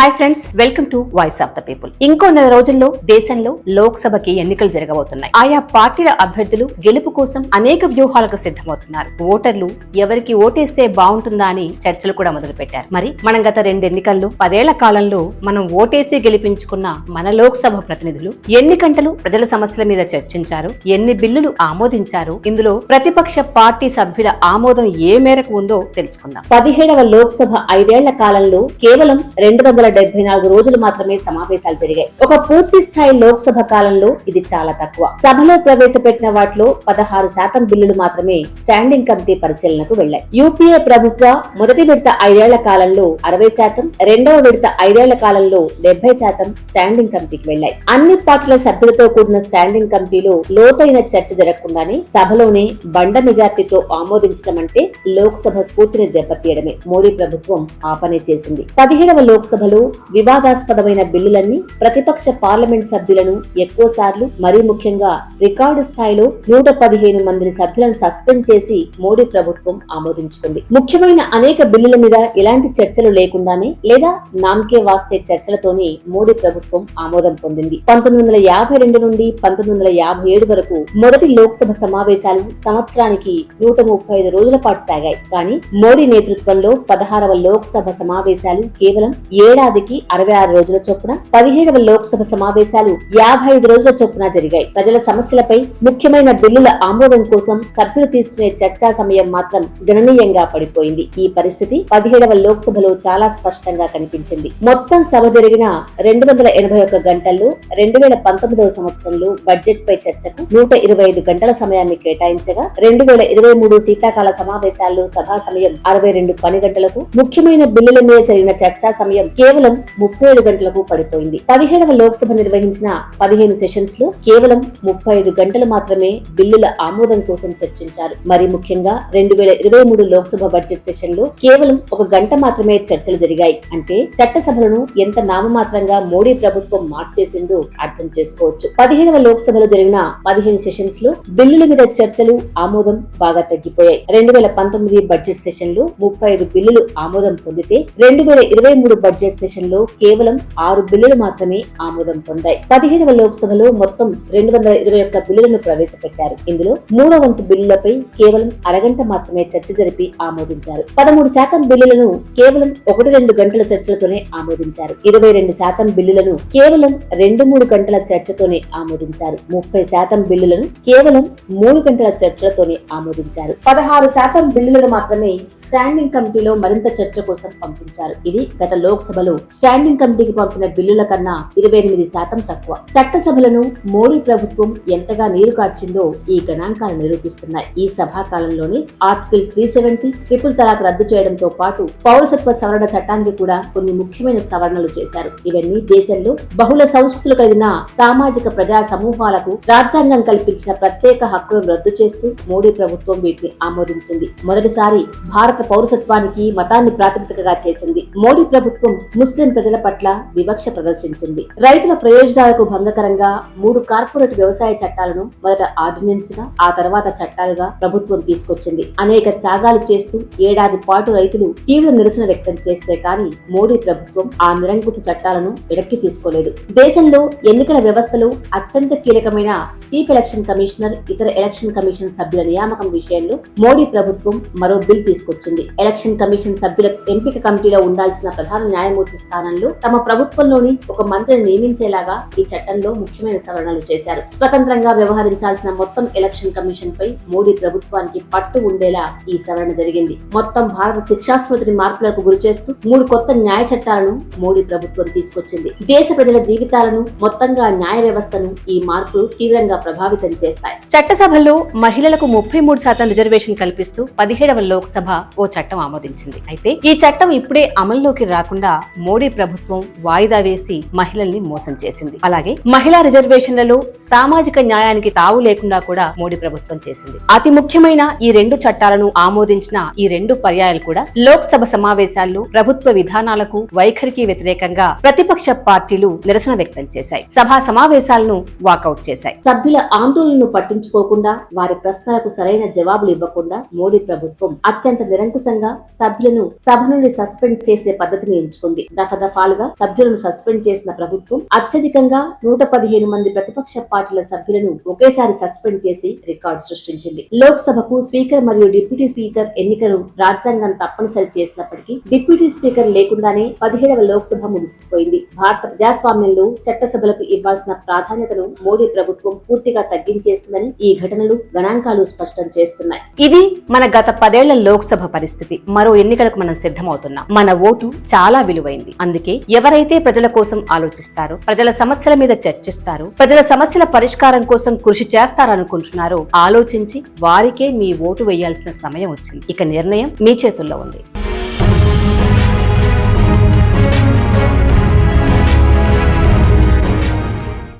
Hi friends welcome to voice of the people ఇంకో నెల రోజుల్లో దేశంలో లోక్సభకి ఎన్నికలు జరగబోతున్నాయి. ఆయా పార్టీల అభ్యర్థులు గెలుపు కోసం అనేక వ్యూహాలకు సిద్ధమవుతున్నారు. ఓటర్లు ఎవరికి ఓటేస్తే బాగుంటుందా అని చర్చలు కూడా మొదలు పెట్టారు మరి మనం గత రెండు ఎన్నికల్లో పదేళ్ళ కాలంలో మనం ఓటేసి గెలిపించుకున్న మన లోక్సభ ప్రతినిధులు ఎన్ని గంటలు ప్రజల సమస్యల మీద చర్చించారు? ఎన్ని బిల్లులు ఆమోదించారు? ఇందులో ప్రతిపక్ష పార్టీ సభ్యుల ఆమోదం ఏ మేరకు ఉందో తెలుసుకుందాం. పదిహేడవ లోక్సభ ఐదేళ్ళ కాలంలో కేవలం రెండు వందల డెబ్బై నాలుగు రోజులు మాత్రమే సమావేశాలు జరిగాయి. ఒక పూర్తి స్థాయి లోక్సభ కాలంలో ఇది చాలా తక్కువ. సభలో ప్రవేశపెట్టిన వాటిలో పదహారు శాతం బిల్లులు మాత్రమే స్టాండింగ్ కమిటీ పరిశీలనకు వెళ్ళాయి యూపీఏ ప్రభుత్వ మొదటి విడత ఐదేళ్ళ కాలంలో అరవై శాతం రెండవ విడత ఐదేళ్ళ కాలంలో డెబ్బై శాతం స్టాండింగ్ కమిటీకి వెళ్ళాయి అన్ని పార్టీల సభ్యులతో కూడిన స్టాండింగ్ కమిటీలో లోతైన చర్చ జరగకుండానే సభలోనే బండ మెజార్టీతో ఆమోదించడం అంటే లోక్సభ స్ఫూర్తిని దెబ్బతీయడమే. మోడీ ప్రభుత్వం ఆ పని చేసింది. పదిహేడవ లోక్సభలో వివాదాస్పదమైన బిల్లులన్నీ ప్రతిపక్ష పార్లమెంట్ సభ్యులను ఎక్కువసార్లు మరీ ముఖ్యంగా రికార్డు స్థాయిలో నూట పదిహేను మంది సభ్యులను సస్పెండ్ చేసి మోడీ ప్రభుత్వం ఆమోదించుకుంది. ముఖ్యమైన అనేక బిల్లుల మీద ఎలాంటి చర్చలు లేకుండానే లేదా నామకే వాస్తే చర్చలతోనే మోడీ ప్రభుత్వం ఆమోదం పొందింది. పంతొమ్మిది వందల యాభై రెండు నుండి పంతొమ్మిది వందల యాభై ఏడు వరకు మొదటి లోక్సభ సమావేశాలు సంవత్సరానికి నూట ముప్పై ఐదు రోజుల పాటు సాగాయి. కానీ మోడీ నేతృత్వంలో పదహారవ లోక్సభ సమావేశాలు కేవలం ఏడాదికి అరవై ఆరు రోజుల చొప్పున పదిహేడవ లోక్సభ సమావేశాలు యాభై ఐదు రోజుల చొప్పున జరిగాయి. ప్రజల సమస్యలపై ముఖ్యమైన బిల్లుల ఆమోదం కోసం సభ్యులు తీసుకునే చర్చా సమయం మాత్రం గణనీయంగా పడిపోయింది. ఈ పరిస్థితి పదిహేడవ లోక్సభలో చాలా స్పష్టంగా కనిపించింది. మొత్తం సభ జరిగిన రెండు వందల ఎనభై ఒక్క గంటల్లో రెండు వేల పంతొమ్మిదవ సంవత్సరంలో బడ్జెట్ పై చర్చకు నూట ఇరవై ఐదు గంటల సమయాన్ని కేటాయించగా రెండు వేల ఇరవై మూడు శీతాకాల సమావేశాల్లో సభా సమయం అరవై రెండు పని గంటలకు ముఖ్యమైన బిల్లుల మీద జరిగిన చర్చా సమయం కేవలం ముప్పై ఏడు గంటలకు పడిపోయింది. పదిహేడవ లోక్సభ నిర్వహించిన పదిహేను సెషన్స్లో కేవలం ముప్పై ఐదు గంటలు మాత్రమే బిల్లుల ఆమోదం కోసం చర్చించారు. మరి ముఖ్యంగా రెండు వేల ఇరవై మూడు లోక్సభ బడ్జెట్ సెషన్లో కేవలం ఒక గంట మాత్రమే చర్చలు జరిగాయి. అంటే చట్టసభలను ఎంత నామమాత్రంగా మోడీ ప్రభుత్వం మార్చేసిందో అర్థం చేసుకోవచ్చు. పదిహేడవ లోక్సభలో జరిగిన పదిహేను సెషన్స్లో బిల్లుల మీద చర్చలు ఆమోదం బాగా తగ్గిపోయాయి. రెండు వేల పంతొమ్మిది బడ్జెట్ సెషన్లో ముప్పై ఐదు బిల్లులు ఆమోదం పొందితే రెండు వేల ఇరవై మూడు బడ్జెట్ సెషన్ కేవలం ఆరు బిల్లులు మాత్రమే ఆమోదం పొందాయి. పదిహేడవ లోక్సభలో మొత్తం రెండు వందల ఇరవై ఒక్క బిల్లులను ప్రవేశపెట్టారు. ఇందులో మూడో వంతు బిల్లులపై కేవలం అరగంట మాత్రమే చర్చ జరిపి ఆమోదించారు. పదమూడు శాతం బిల్లులను కేవలం ఒకటి రెండు గంటల చర్చలతోనే ఆమోదించారు. ఇరవై రెండు శాతం బిల్లులను కేవలం రెండు మూడు గంటల చర్చతోనే ఆమోదించారు. ముప్పై శాతం బిల్లులను కేవలం మూడు గంటల చర్చలతోనే ఆమోదించారు. పదహారు శాతం బిల్లులను మాత్రమే స్టాండింగ్ కమిటీలో మరింత చర్చ కోసం పంపించారు. ఇది గత లోక్సభలో స్టాండింగ్ కమిటీకి పంపిన బిల్లుల కన్నా ఇరవై ఎనిమిది శాతం తక్కువ. చట్టసభలను మోడీ ప్రభుత్వం ఎంతగా నీరు కార్చిందో ఈ గణాంకాలు నిరూపిస్తున్నాయి. ఈ సభాకాలంలోనే article three seventy triple talaq రద్దు చేయడంతో పాటు పౌరసత్వ సవరణ చట్టానికి కూడా కొన్ని ముఖ్యమైన సవరణలు చేశారు. ఇవన్నీ దేశంలో బహుళ సంస్కృతులు కలిగిన సామాజిక ప్రజా సమూహాలకు రాజ్యాంగం కల్పించిన ప్రత్యేక హక్కులను రద్దు చేస్తూ మోడీ ప్రభుత్వం వీటిని ఆమోదించింది. మొదటిసారి భారత పౌరసత్వానికి మతాన్ని ప్రాతిపదికగా చేసింది. మోడీ ప్రభుత్వం ముస్లిం ప్రజల పట్ల వివక్ష ప్రదర్శించింది. రైతుల ప్రయోజనాలకు భంగకరంగా మూడు కార్పొరేట్ వ్యవసాయ చట్టాలను మొదట ఆర్డినెన్స్గా ఆ తర్వాత చట్టాలుగా ప్రభుత్వం తీసుకొచ్చింది. అనేక త్యాగాలు చేస్తూ ఏడాది పాటు రైతులు తీవ్ర నిరసన వ్యక్తం చేస్తే కానీ మోడీ ప్రభుత్వం ఆ నిరంకుశ చట్టాలను వెనక్కి తీసుకోలేదు. దేశంలో ఎన్నికల వ్యవస్థలో అత్యంత కీలకమైన చీఫ్ ఎలక్షన్ కమిషనర్ ఇతర ఎలక్షన్ కమిషన్ సభ్యుల నియామకం విషయంలో మోడీ ప్రభుత్వం మరో బిల్ తీసుకొచ్చింది. ఎలక్షన్ కమిషన్ సభ్యుల ఎంపిక కమిటీలో ఉండాల్సిన ప్రధాన న్యాయమూర్తి స్థానంలో తమ ప్రభుత్వంలోని ఒక మంత్రిని నియమించేలాగా ఈ చట్టంలో ముఖ్యమైన సవరణలు చేశారు. స్వతంత్రంగా వ్యవహరించాల్సిన మొత్తం ఎలక్షన్ కమిషన్ పై మోడీ ప్రభుత్వానికి పట్టు ఉండేలా ఈ సవరణ జరిగింది. మొత్తం భారత శిక్షాస్మృతిని మార్పులకు గురి చేస్తూ మూడు కొత్త న్యాయ చట్టాలను మోడీ ప్రభుత్వం తీసుకొచ్చింది. దేశ ప్రజల జీవితాలను మొత్తంగా న్యాయ వ్యవస్థను ఈ మార్పులు తీవ్రంగా ప్రభావితం చేస్తాయి. చట్టసభలో మహిళలకు ముప్పై మూడు శాతం రిజర్వేషన్ కల్పిస్తూ పదిహేడవ లోక్సభ ఓ చట్టం ఆమోదించింది. అయితే ఈ చట్టం ఇప్పుడే అమల్లోకి రాకుండా మోడీ ప్రభుత్వం వాయిదా వేసి మహిళల్ని మోసం చేసింది. అలాగే మహిళా రిజర్వేషన్లలో సామాజిక న్యాయానికి తావు లేకుండా కూడా మోడీ ప్రభుత్వం చేసింది. అతి ముఖ్యమైన ఈ రెండు చట్టాలను ఆమోదించిన ఈ రెండు పర్యాయాలు కూడా లోక్సభ సమావేశాల్లో ప్రభుత్వ విధానాలకు వైఖరికి వ్యతిరేకంగా ప్రతిపక్ష పార్టీలు నిరసన వ్యక్తం చేశాయి. సభా సమావేశాలను వాకౌట్ చేశాయి. సభ్యుల ఆందోళనను పట్టించుకోకుండా వారి ప్రశ్నలకు సరైన జవాబులు ఇవ్వకుండా మోడీ ప్రభుత్వం అత్యంత నిరంకుశంగా సభ్యులను సభ నుండి సస్పెండ్ చేసే పద్ధతిని ఎంచుకుంది. దఫదఫాలుగా సభ్యులను సస్పెండ్ చేసిన ప్రభుత్వం అత్యధికంగా నూట పదిహేను మంది ప్రతిపక్ష పార్టీల సభ్యులను ఒకేసారి సస్పెండ్ చేసి రికార్డు సృష్టించింది. లోక్సభకు స్పీకర్ మరియు డిప్యూటీ స్పీకర్ ఎన్నికలు రాజ్యాంగం తప్పనిసరి చేసినప్పటికీ డిప్యూటీ స్పీకర్ లేకుండానే పదిహేడవ లోక్సభ ముగిసిపోయింది. భారత ప్రజాస్వామ్యంలో చట్టసభలకు ఇవ్వాల్సిన ప్రాధాన్యతను మోడీ ప్రభుత్వం పూర్తిగా తగ్గించేస్తుందని ఈ ఘటనలు గణాంకాలు స్పష్టం చేస్తున్నాయి. ఇది మన గత పదేళ్ళ లోక్సభ పరిస్థితి. మరో ఎన్నికలకు మనం సిద్ధమవుతున్నాం. మన ఓటు చాలా ఎక్కువైంది అందుకే ఎవరైతే ప్రజల కోసం ఆలోచిస్తారో ప్రజల సమస్యల మీద చర్చిస్తారో ప్రజల సమస్యల పరిష్కారం కోసం కృషి చేస్తారనుకుంటున్నారో ఆలోచించి వారికే మీ ఓటు వేయాల్సిన సమయం వచ్చింది. ఇక నిర్ణయం మీ చేతుల్లో ఉంది.